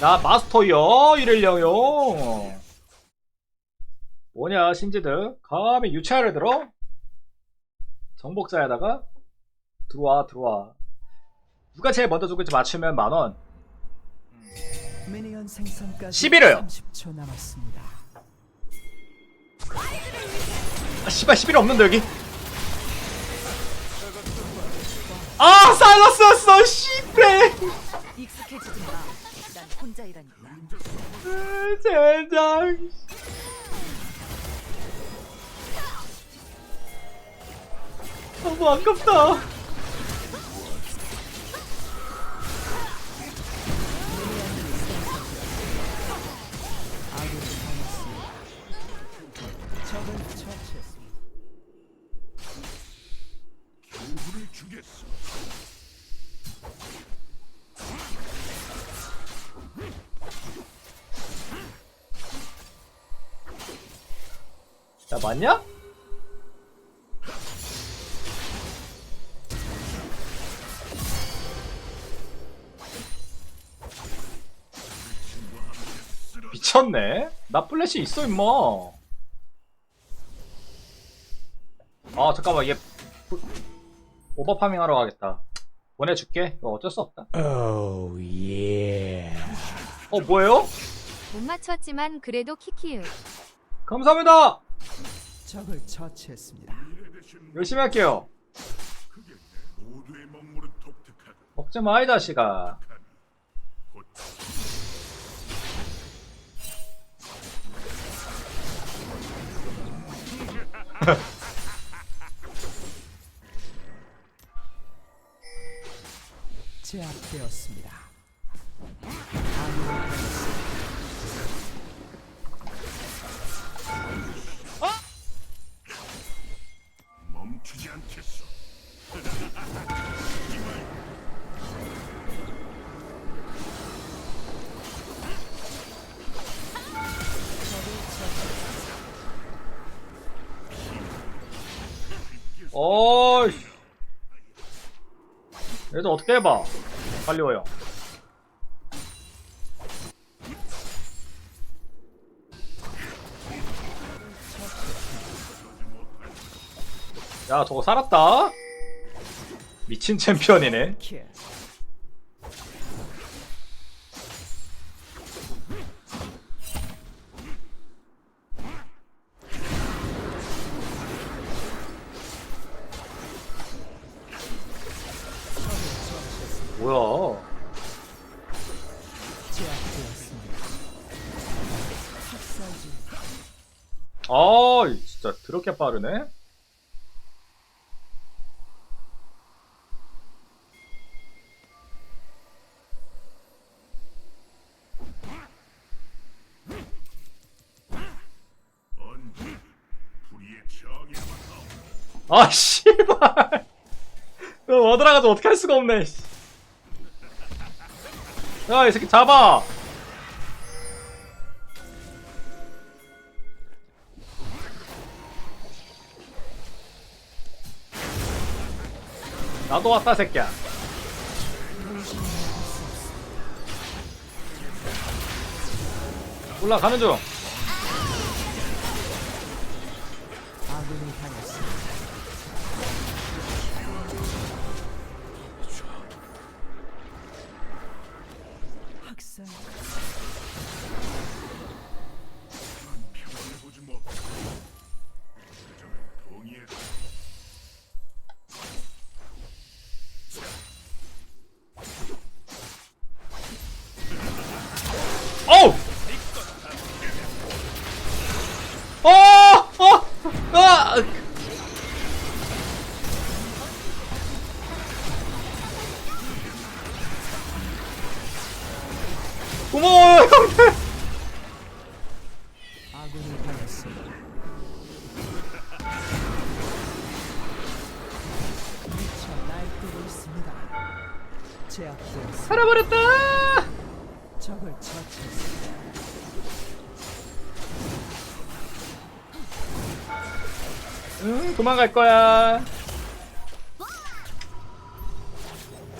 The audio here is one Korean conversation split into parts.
나 마스터요 이럴려요. 뭐냐 신지드 감히 유치하를 들어? 정복자에다가 들어와 들어와. 누가 제일 먼저 죽을지 맞추면 만원. 미니언 생성까지 11호요. 30초 남았습니다. 아 씨발 11이 없는데 여기 아 살랐었어 씨발 익숙해지지 마. 난 혼자 일하니까. 젠장 너무 아깝다 야 맞냐? 미쳤네. 나 플래시 있어 임마. 아 잠깐만 얘 프- 오버파밍 하러 가겠다 보내줄게 이거 어쩔 수 없다 오 예. 어 뭐예요? 못 맞췄지만 그래도 키키유. 감사합니다 적을 처치했습니다. 열심히 할게요 먹지 마 이 자식아 제압되었습니다. 멈추지 않겠어. 어이씨. 얘들 어떻게 해봐. 빨리 와요. 야, 저거 살았다. 미친 챔피언이네. 아, 진짜 드럽게 빠르네. 아, 씨발. 너 얻어나가서 어떻게 할 수가 없네. 씨. 야, 이 새끼 잡아. 나도 왔다, 새끼야. 올라가는 중. 압되었습니다. 살아버렸다! 적을. 응, 도망갈 거야.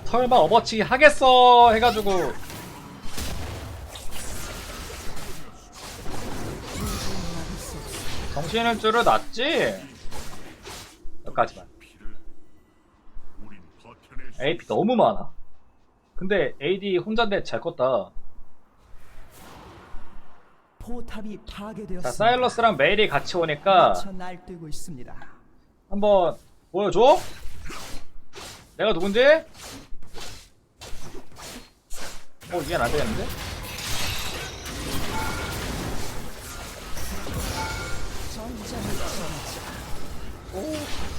설마 업어치기 하겠어 해가지고 정신을 줄을 놨지? 여기까지만. AP 너무 많아. 근데 AD 혼자인데 잘 껐다. 포탑이 파괴되었습니다. 자, 사일러스랑 메일이 같이 오니까 미쳐 날뛰고 있습니다. 한번 보여줘? 내가 누군지? 어, 이해는 안 되겠는데?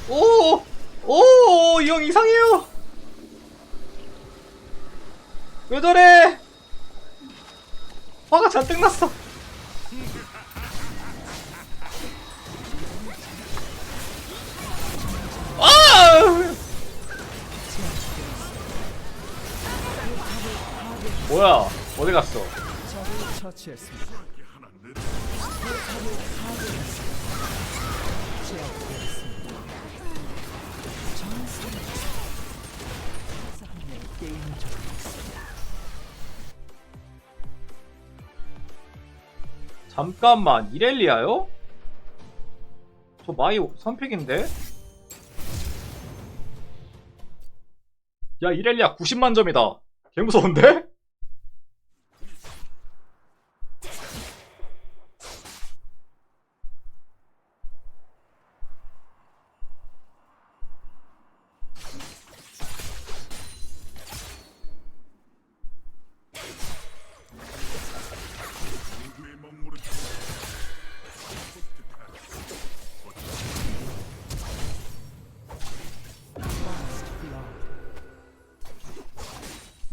오! 오! 이 형 이상해요! 왜 저래? 화가 잔뜩 났어. 아! 뭐야? 어디 갔어? 잠깐만, 이렐리아요? 저 마이 선픽인데? 야, 이렐리아 90만 점이다. 개 무서운데?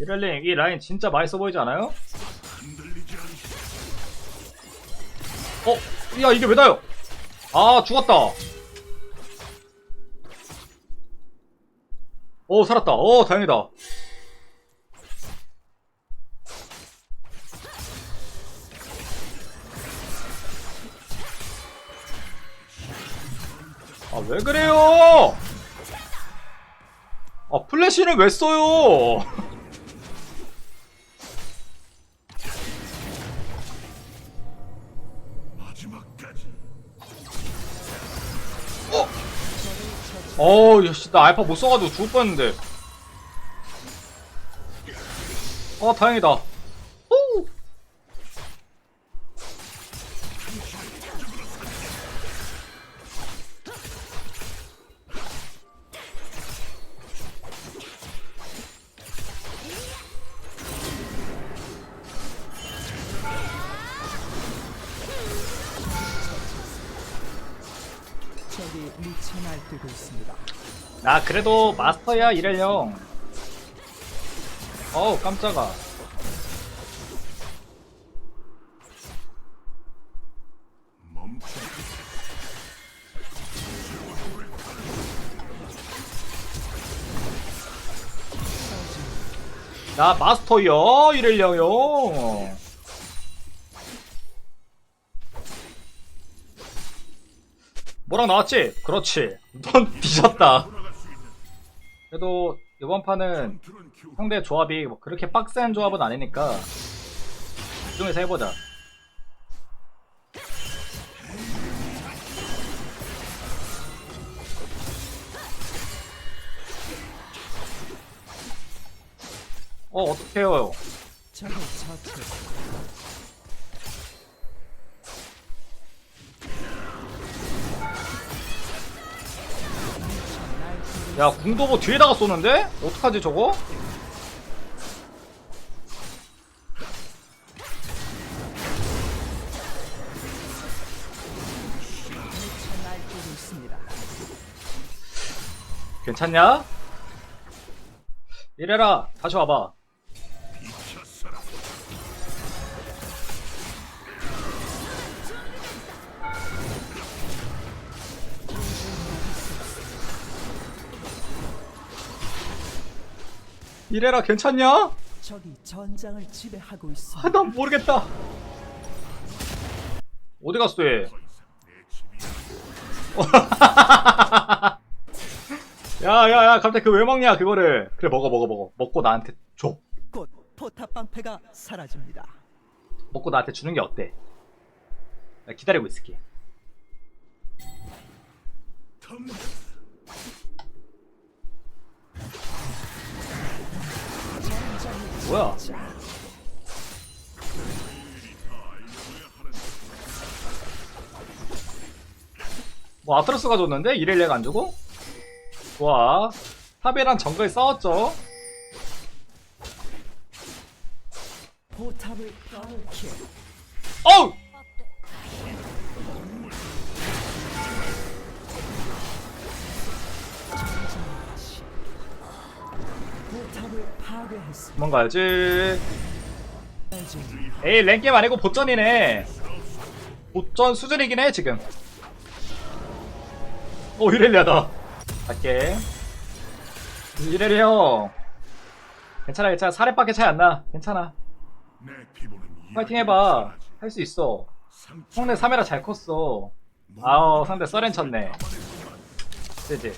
이렐리, 이 라인 진짜 맛있어 보이지 않아요? 어? 야, 이게 왜 닿요? 아, 죽었다. 오, 살았다. 오, 다행이다. 아, 왜 그래요? 아, 플래시는 왜 써요? 어우, 야, 씨, 나 알파 못 써가지고 죽을 뻔했는데. 어, 다행이다. 미쳐 날뛰고 있습니다. 나 그래도 마스터야, 이래령. 어우, 깜짝아. 나 마스터야, 이래령요. 뭐랑 나왔지? 그렇지. 넌 뒤졌다. 그래도 이번 판은 상대 조합이 뭐 그렇게 빡센 조합은 아니니까 집중해서 해보자. 어 어떡해요 야 궁도보 뒤에다가 쏘는데? 어떡하지 저거? 괜찮냐? 이래라 다시 와봐 이래라 괜찮냐? 적이 전장을 지배하고 있습니다. 아난 모르겠다 어디 갔어 얘? 야야야 갑자기 그왜 먹냐 그거를 그래 먹어 먹어 먹어 먹고 나한테 줘 곧 포탑 방패가 사라집니다. 먹고 나한테 주는 게 어때 나 기다리고 있을게 뭐야? 뭐 아트로스가 줬는데? 이렐리아가 안 주고? 좋아. 탑이랑 정글 싸웠죠. 어우 도망가야지? 에이 랭게임 아니고 보전이네. 보전 수준이긴 해 지금. 오 이렐리아다. 갈게. 이렐리아 형. 괜찮아 괜찮아. 살에밖에 차이 안나. 괜찮아. 파이팅 해봐. 할 수 있어. 형네 3회라 잘 컸어. 아우 상대 써렌 쳤네. 그지